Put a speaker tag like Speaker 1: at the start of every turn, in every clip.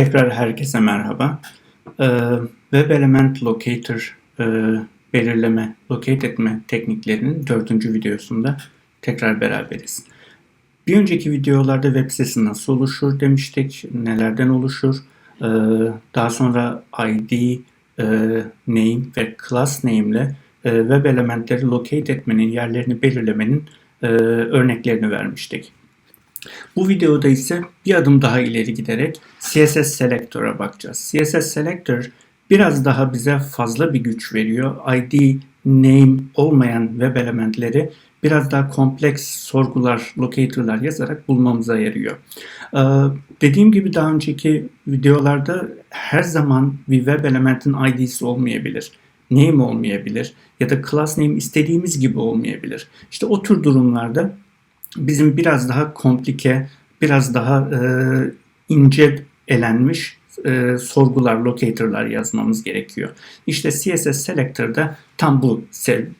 Speaker 1: Tekrar herkese merhaba. Ee, Web Element Locator e, belirleme, locate etme tekniklerinin dördüncü videosunda tekrar beraberiz. Bir önceki videolarda web sitesi nasıl oluşur demiştik, nelerden oluşur. Ee, daha sonra ID, e, name ve class name ile e, web elementleri locate etmenin, yerlerini belirlemenin örneklerini vermiştik. Bu videoda ise bir adım daha ileri giderek CSS Selector'a bakacağız. CSS Selector biraz daha bize fazla bir güç veriyor. ID, name olmayan web elementleri biraz daha kompleks sorgular, locator'lar yazarak bulmamıza yarıyor. Ee, dediğim gibi daha önceki videolarda her zaman bir web elementin ID'si olmayabilir. Name olmayabilir ya da class name istediğimiz gibi olmayabilir. İşte o tür durumlarda bizim biraz daha komplike, biraz daha e, ince elenmiş e, sorgular, locator'lar yazmamız gerekiyor. İşte CSS Selector'da tam bu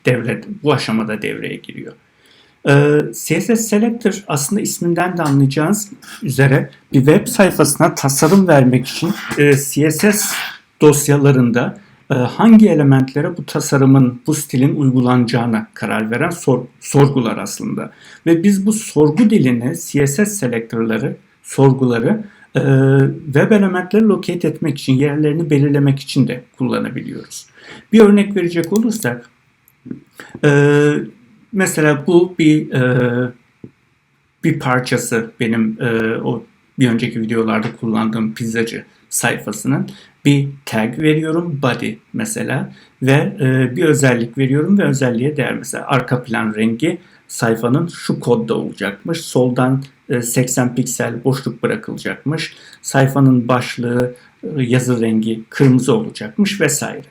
Speaker 1: devre, bu aşamada devreye giriyor. E, CSS Selector aslında isminden de anlayacağınız üzere bir web sayfasına tasarım vermek için e, CSS dosyalarında hangi elementlere bu tasarımın, bu stilin uygulanacağına karar veren sor, sorgular aslında. Ve biz bu sorgu dilini, CSS selektörleri, sorguları e, web elementleri locate etmek için, yerlerini belirlemek için de kullanabiliyoruz. Bir örnek verecek olursak, e, mesela bu bir e, bir parçası benim e, o bir önceki videolarda kullandığım pizzacı sayfasının bir tag veriyorum body mesela ve e, bir özellik veriyorum ve özelliğe değer mesela arka plan rengi sayfanın şu kodda olacakmış. Soldan e, 80 piksel boşluk bırakılacakmış. Sayfanın başlığı e, yazı rengi kırmızı olacakmış vesaire.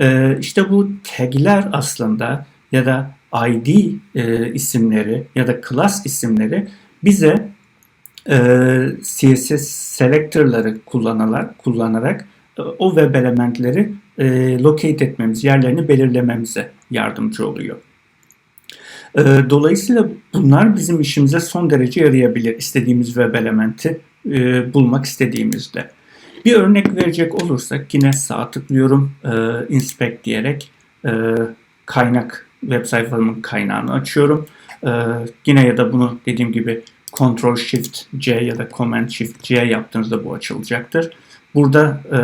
Speaker 1: E, işte bu tagler aslında ya da ID e, isimleri ya da class isimleri bize e, CSS selektörleri kullanarak, kullanarak e, o web elementleri e, locate etmemiz, yerlerini belirlememize yardımcı oluyor. E, dolayısıyla bunlar bizim işimize son derece yarayabilir istediğimiz web elementi e, bulmak istediğimizde. Bir örnek verecek olursak yine sağ tıklıyorum e, inspect diyerek e, kaynak web sayfamın kaynağını açıyorum. E, yine ya da bunu dediğim gibi Ctrl Shift C ya da Command Shift C yaptığınızda bu açılacaktır. Burada e,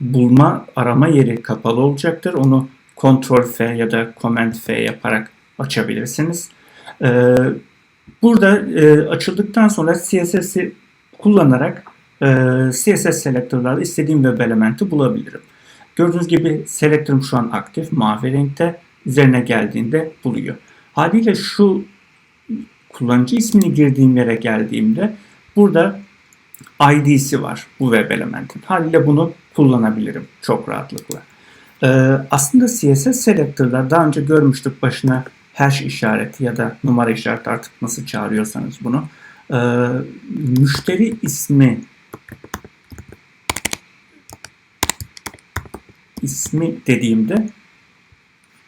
Speaker 1: bulma arama yeri kapalı olacaktır. Onu Ctrl F ya da Command F yaparak açabilirsiniz. E, burada e, açıldıktan sonra CSS'i kullanarak e, CSS selektörlerle istediğim web elementi bulabilirim. Gördüğünüz gibi selektörüm şu an aktif mavi renkte. Üzerine geldiğinde buluyor. Haliyle şu kullanıcı ismini girdiğim yere geldiğimde burada ID'si var bu web elementin. Haliyle bunu kullanabilirim çok rahatlıkla. Ee, aslında CSS selektörler daha önce görmüştük başına hash işareti ya da numara işareti artık nasıl çağırıyorsanız bunu. Ee, müşteri ismi ismi dediğimde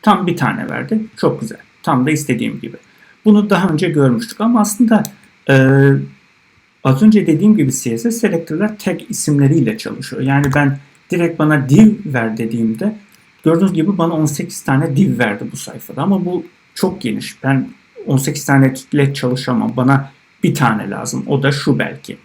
Speaker 1: tam bir tane verdi. Çok güzel. Tam da istediğim gibi. Bunu daha önce görmüştük ama aslında e, az önce dediğim gibi CSS selektörler tag isimleriyle çalışıyor. Yani ben direkt bana div ver dediğimde gördüğünüz gibi bana 18 tane div verdi bu sayfada ama bu çok geniş. Ben 18 tane ile çalışamam. Bana bir tane lazım. O da şu belki.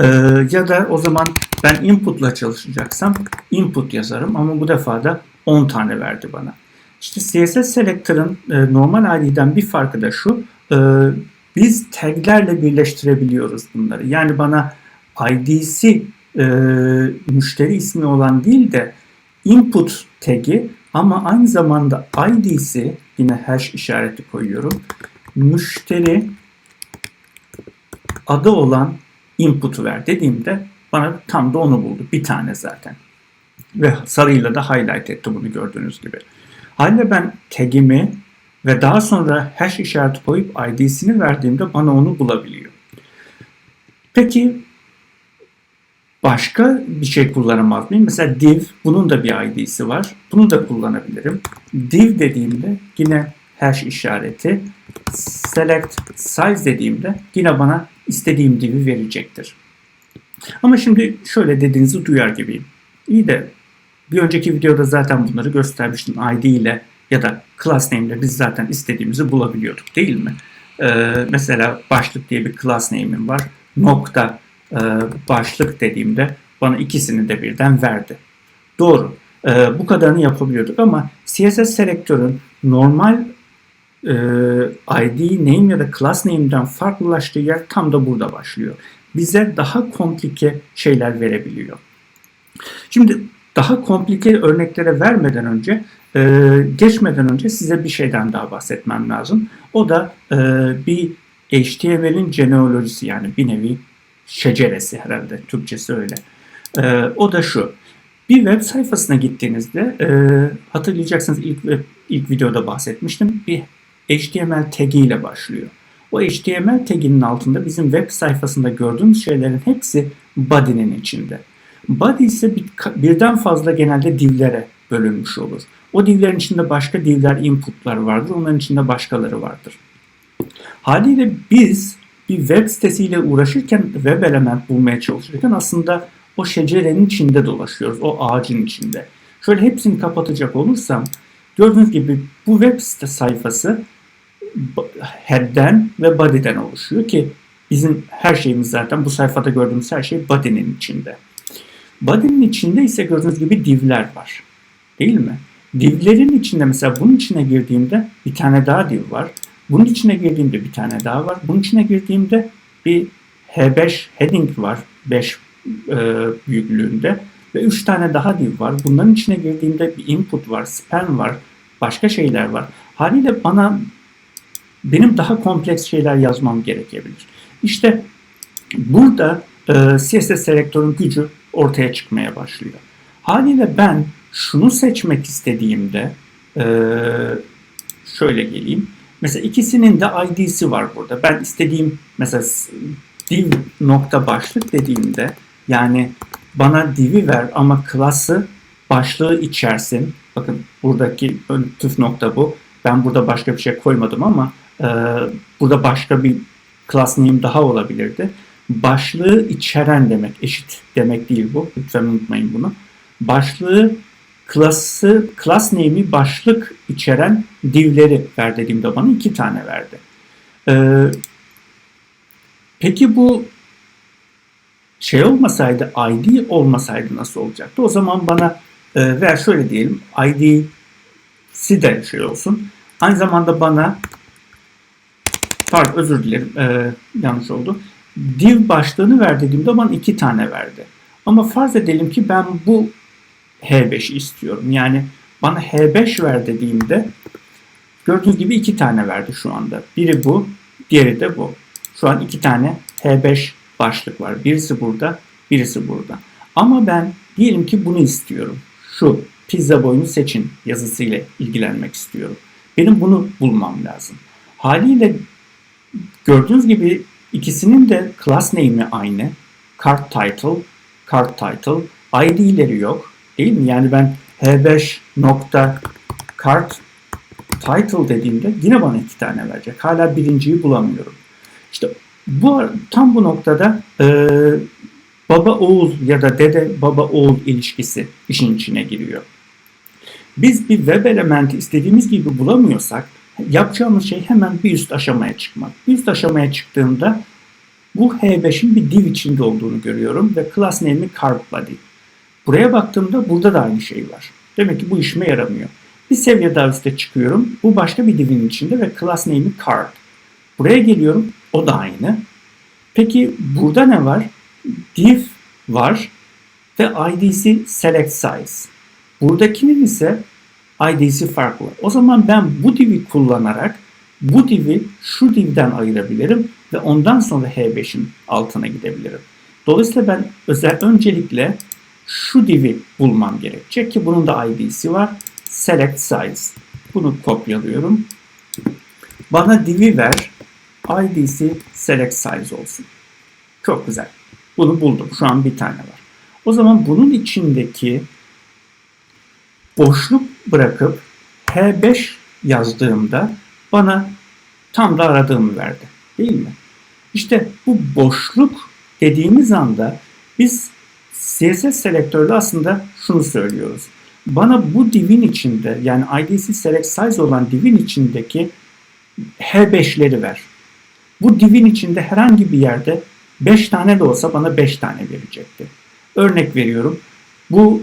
Speaker 1: Ee, ya da o zaman ben input'la çalışacaksam input yazarım ama bu defa da 10 tane verdi bana. İşte CSS Selector'ın e, normal ID'den bir farkı da şu. E, biz taglerle birleştirebiliyoruz bunları. Yani bana ID'si e, müşteri ismi olan değil de input tagi ama aynı zamanda ID'si yine hash işareti koyuyorum. Müşteri adı olan input'u ver dediğimde bana tam da onu buldu. Bir tane zaten. Ve sarıyla da highlight etti bunu gördüğünüz gibi. Haliyle ben tagimi ve daha sonra hash işareti koyup id'sini verdiğimde bana onu bulabiliyor. Peki başka bir şey kullanamaz mıyım? Mesela div, bunun da bir id'si var. Bunu da kullanabilirim. Div dediğimde yine hash işareti, select size dediğimde yine bana istediğim div'i verecektir. Ama şimdi şöyle dediğinizi duyar gibiyim. İyi de bir önceki videoda zaten bunları göstermiştim. ID ile ya da class name ile biz zaten istediğimizi bulabiliyorduk değil mi? Ee, mesela başlık diye bir class name'im var. Nokta e, başlık dediğimde bana ikisini de birden verdi. Doğru. Ee, bu kadarını yapabiliyorduk ama CSS selektörün normal e, ID name ya da class name'den farklılaştığı yer tam da burada başlıyor. Bize daha komplike şeyler verebiliyor. Şimdi daha komplike örneklere vermeden önce e, geçmeden önce size bir şeyden daha bahsetmem lazım. O da e, bir HTML'in genealojisi yani bir nevi şeceresi herhalde Türkçesi öyle. E, o da şu. Bir web sayfasına gittiğinizde e, hatırlayacaksınız ilk ilk videoda bahsetmiştim. Bir HTML tagi ile başlıyor. O HTML taginin altında bizim web sayfasında gördüğümüz şeylerin hepsi body'nin içinde. Body ise bir, birden fazla genelde divlere bölünmüş olur. O divlerin içinde başka divler, inputlar vardır. Onların içinde başkaları vardır. Haliyle biz bir web sitesiyle uğraşırken, web element bulmaya çalışırken aslında o şecerenin içinde dolaşıyoruz. O ağacın içinde. Şöyle hepsini kapatacak olursam gördüğünüz gibi bu web site sayfası head'den ve body'den oluşuyor ki bizim her şeyimiz zaten bu sayfada gördüğümüz her şey body'nin içinde. Body'nin içinde ise gördüğünüz gibi divler var. Değil mi? Divlerin içinde mesela bunun içine girdiğimde bir tane daha div var. Bunun içine girdiğimde bir tane daha var. Bunun içine girdiğimde bir H5 heading var. 5 e, büyüklüğünde. Ve 3 tane daha div var. Bunların içine girdiğimde bir input var, span var, başka şeyler var. Haliyle bana benim daha kompleks şeyler yazmam gerekebilir. İşte burada e, CSS selektörün gücü ortaya çıkmaya başlıyor. Haliyle ben şunu seçmek istediğimde e, şöyle geleyim. Mesela ikisinin de ID'si var burada. Ben istediğim mesela div nokta başlık dediğimde yani bana div'i ver ama klası başlığı içersin. Bakın buradaki tüf nokta bu. Ben burada başka bir şey koymadım ama e, burada başka bir class name daha olabilirdi. Başlığı içeren demek, eşit demek değil bu. Lütfen unutmayın bunu. Başlığı klası, class name'i başlık içeren divleri ver dediğimde bana iki tane verdi. Ee, peki bu şey olmasaydı, ID olmasaydı nasıl olacaktı? O zaman bana e, ver şöyle diyelim, ID'si de şey olsun. Aynı zamanda bana pardon özür dilerim e, yanlış oldu. Div başlığını ver dediğimde bana iki tane verdi. Ama farz edelim ki ben bu H5'i istiyorum. Yani bana H5 ver dediğimde gördüğünüz gibi iki tane verdi şu anda. Biri bu, diğeri de bu. Şu an iki tane H5 başlık var. Birisi burada, birisi burada. Ama ben diyelim ki bunu istiyorum. Şu pizza boyunu seçin yazısıyla ilgilenmek istiyorum. Benim bunu bulmam lazım. Haliyle gördüğünüz gibi ikisinin de class name'i aynı. Card title, card title, ID'leri yok. Değil mi? Yani ben h5 nokta card title dediğimde yine bana iki tane verecek. Hala birinciyi bulamıyorum. İşte bu tam bu noktada e, baba oğul ya da dede baba oğul ilişkisi işin içine giriyor. Biz bir web elementi istediğimiz gibi bulamıyorsak yapacağımız şey hemen bir üst aşamaya çıkmak. Bir üst aşamaya çıktığımda bu H5'in bir div içinde olduğunu görüyorum ve class name'i card body. Buraya baktığımda burada da aynı şey var. Demek ki bu işime yaramıyor. Bir seviye daha üstte çıkıyorum. Bu başka bir divin içinde ve class name'i card. Buraya geliyorum. O da aynı. Peki burada ne var? Div var ve id'si select size. Buradakinin ise id'si farklı. O zaman ben bu div'i kullanarak bu div'i şu divden ayırabilirim ve ondan sonra H5'in altına gidebilirim. Dolayısıyla ben özel öncelikle şu div'i bulmam gerekecek ki bunun da id'si var. Select size. Bunu kopyalıyorum. Bana div'i ver. id'si select size olsun. Çok güzel. Bunu buldum. Şu an bir tane var. O zaman bunun içindeki boşluk bırakıp H5 yazdığımda bana tam da aradığımı verdi. Değil mi? İşte bu boşluk dediğimiz anda Biz CSS selektörde aslında şunu söylüyoruz. Bana bu divin içinde yani IDC select size olan divin içindeki H5'leri ver. Bu divin içinde herhangi bir yerde 5 tane de olsa bana 5 tane verecekti. Örnek veriyorum. Bu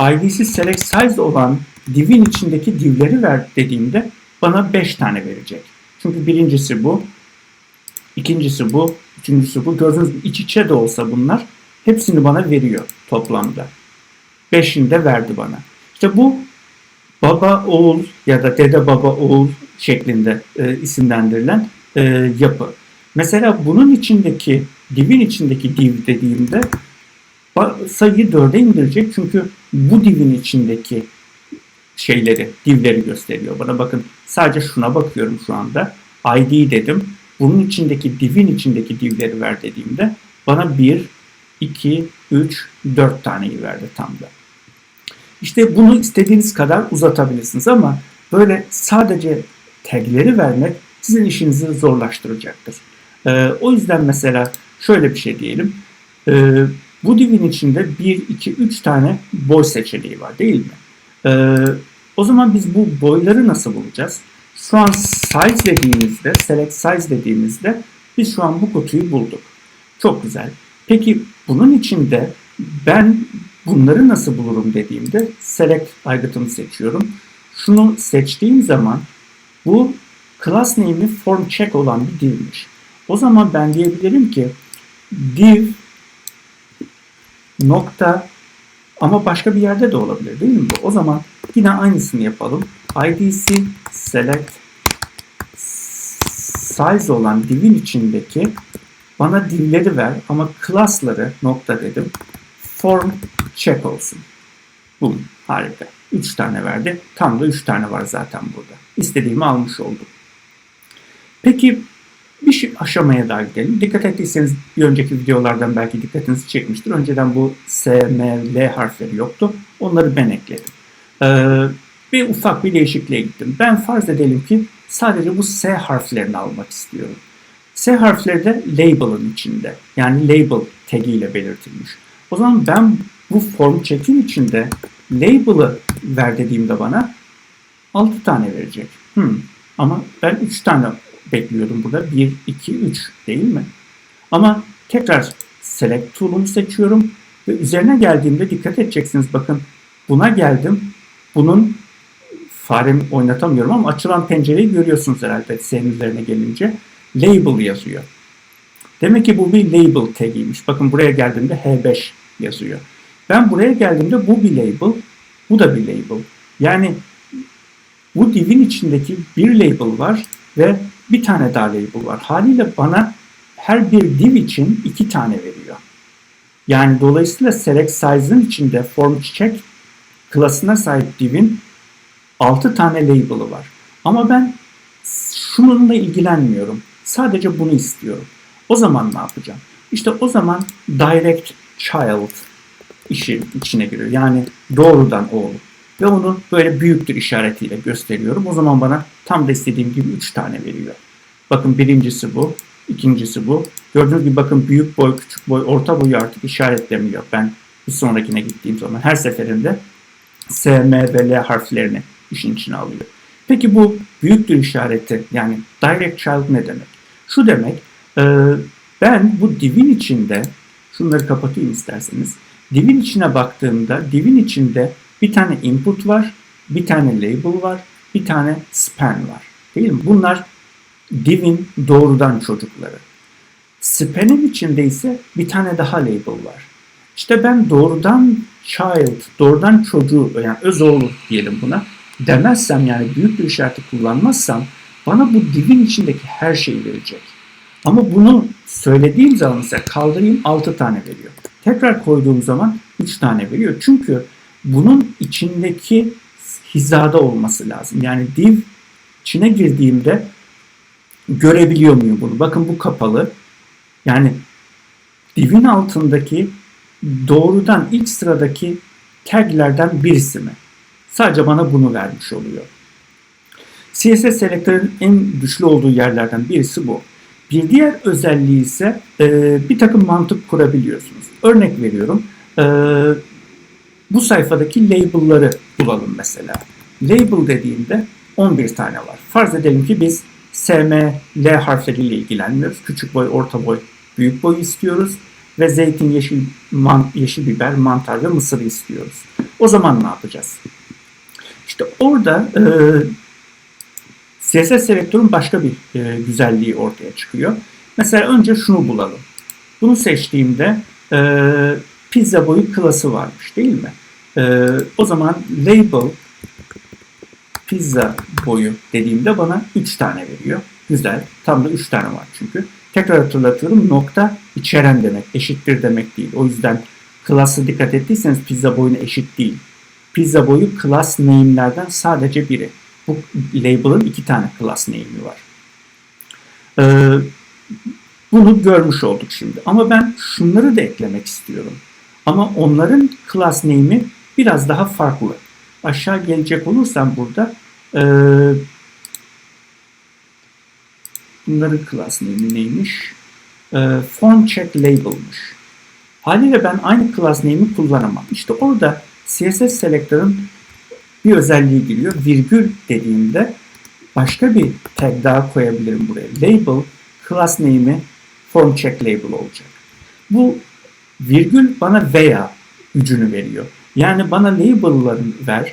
Speaker 1: IDC select size olan divin içindeki divleri ver dediğimde bana 5 tane verecek. Çünkü birincisi bu, ikincisi bu, üçüncüsü bu. Gördüğünüz gibi iç içe de olsa bunlar hepsini bana veriyor toplamda. Beşini de verdi bana. İşte bu baba oğul ya da dede baba oğul şeklinde e, isimlendirilen e, yapı. Mesela bunun içindeki divin içindeki div dediğimde sayıyı 4'e indirecek çünkü bu divin içindeki şeyleri, divleri gösteriyor. Bana bakın sadece şuna bakıyorum şu anda. ID dedim. Bunun içindeki divin içindeki divleri ver dediğimde bana 1, 2, 3, 4 taneyi verdi tam da. İşte bunu istediğiniz kadar uzatabilirsiniz ama böyle sadece tagleri vermek sizin işinizi zorlaştıracaktır. Ee, o yüzden mesela şöyle bir şey diyelim. Ee, bu divin içinde 1, 2, 3 tane boy seçeneği var değil mi? Ee, o zaman biz bu boyları nasıl bulacağız? Şu an size dediğimizde, select size dediğimizde biz şu an bu kutuyu bulduk. Çok güzel. Peki bunun içinde ben bunları nasıl bulurum dediğimde select aygıtını seçiyorum. Şunu seçtiğim zaman bu class name'i form check olan bir divmiş. O zaman ben diyebilirim ki div nokta ama başka bir yerde de olabilir değil mi bu? O zaman yine aynısını yapalım. IDC select size olan divin içindeki bana divleri ver ama class'ları nokta dedim. Form check olsun. Bum. Harika. 3 tane verdi. Tam da 3 tane var zaten burada. İstediğimi almış oldum. Peki bir şey, aşamaya daha gidelim. Dikkat ettiyseniz bir önceki videolardan belki dikkatinizi çekmiştir. Önceden bu S, M, L harfleri yoktu. Onları ben ekledim. Ee, bir ufak bir değişikliğe gittim. Ben farz edelim ki sadece bu S harflerini almak istiyorum. S harfleri de label'ın içinde. Yani label tagiyle belirtilmiş. O zaman ben bu form check'in içinde label'ı ver dediğimde bana 6 tane verecek. Hmm. Ama ben 3 tane bekliyordum burada. 1, 2, 3 değil mi? Ama tekrar select tool'umu seçiyorum ve üzerine geldiğimde dikkat edeceksiniz. Bakın buna geldim. Bunun faremi oynatamıyorum ama açılan pencereyi görüyorsunuz herhalde senin üzerine gelince. Label yazıyor. Demek ki bu bir label tagiymiş. Bakın buraya geldiğimde H5 yazıyor. Ben buraya geldiğimde bu bir label, bu da bir label. Yani bu divin içindeki bir label var ve bir tane daha label var. Haliyle bana her bir div için iki tane veriyor. Yani dolayısıyla select size'ın içinde form check klasına sahip divin 6 tane label'ı var. Ama ben şununla ilgilenmiyorum. Sadece bunu istiyorum. O zaman ne yapacağım? İşte o zaman direct child işi içine giriyor. Yani doğrudan oğul. Ve onu böyle büyüktür işaretiyle gösteriyorum. O zaman bana tam da istediğim gibi 3 tane veriyor. Bakın birincisi bu. ikincisi bu. Gördüğünüz gibi bakın büyük boy, küçük boy, orta boyu artık işaretlemiyor. Ben bir sonrakine gittiğim zaman her seferinde S, M ve L harflerini işin içine alıyor. Peki bu büyüktür işareti yani direct child ne demek? Şu demek e, ben bu divin içinde şunları kapatayım isterseniz. Divin içine baktığımda divin içinde bir tane input var, bir tane label var, bir tane span var. Değil mi? Bunlar divin doğrudan çocukları. Span'in içinde ise bir tane daha label var. İşte ben doğrudan child, doğrudan çocuğu yani öz oğlu diyelim buna demezsem yani büyük bir işareti kullanmazsam bana bu divin içindeki her şeyi verecek. Ama bunu söylediğim zaman mesela kaldırayım 6 tane veriyor. Tekrar koyduğum zaman 3 tane veriyor. Çünkü bunun içindeki hizada olması lazım. Yani div içine girdiğimde görebiliyor muyum bunu? Bakın bu kapalı. Yani divin altındaki doğrudan ilk sıradaki taglerden birisi mi? Sadece bana bunu vermiş oluyor. CSS selektörün en güçlü olduğu yerlerden birisi bu. Bir diğer özelliği ise e, bir takım mantık kurabiliyorsunuz. Örnek veriyorum. E, bu sayfadaki label'ları bulalım mesela. Label dediğimde 11 tane var. Farz edelim ki biz SM, L harfleriyle ilgilenmiyoruz. Küçük boy, orta boy, büyük boy istiyoruz. Ve zeytin, yeşil, man, yeşil biber, mantar ve mısır istiyoruz. O zaman ne yapacağız? İşte orada e, CSS selektörün başka bir e, güzelliği ortaya çıkıyor. Mesela önce şunu bulalım. Bunu seçtiğimde e, pizza boyu klası varmış değil mi? E, o zaman label pizza boyu dediğimde bana 3 tane veriyor. Güzel. Tam da 3 tane var çünkü. Tekrar hatırlatıyorum. Nokta içeren demek. Eşittir demek değil. O yüzden klası dikkat ettiyseniz pizza boyuna eşit değil. Pizza boyu class name'lerden sadece biri. Bu label'ın iki tane class name'i var. Ee, bunu görmüş olduk şimdi. Ama ben şunları da eklemek istiyorum. Ama onların class name'i biraz daha farklı. Aşağı gelecek olursam burada e, bunların class name'i neymiş? E, form check label'mış. Haliyle ben aynı class name'i kullanamam. İşte orada CSS selektörün bir özelliği giriyor. Virgül dediğimde başka bir tag daha koyabilirim buraya. Label, class name'i form check label olacak. Bu virgül bana veya gücünü veriyor. Yani bana label'ları ver,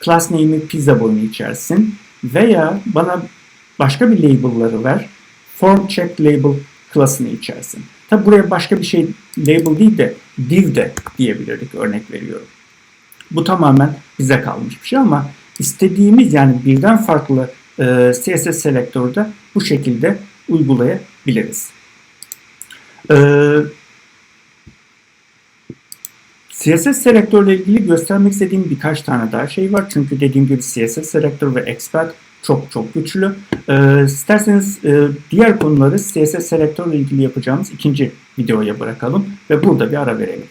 Speaker 1: class name'i pizza boyunu içersin veya bana başka bir label'ları ver, form check label class'ını içersin. Tabi buraya başka bir şey label değil de div de diyebilirdik örnek veriyorum. Bu tamamen bize kalmış bir şey ama istediğimiz yani birden farklı e, CSS selektörde bu şekilde uygulayabiliriz. E, CSS selektörle ilgili göstermek istediğim birkaç tane daha şey var. Çünkü dediğim gibi CSS selektör ve expert çok çok güçlü. E, isterseniz e, diğer konuları CSS selektörle ilgili yapacağımız ikinci videoya bırakalım ve burada bir ara verelim.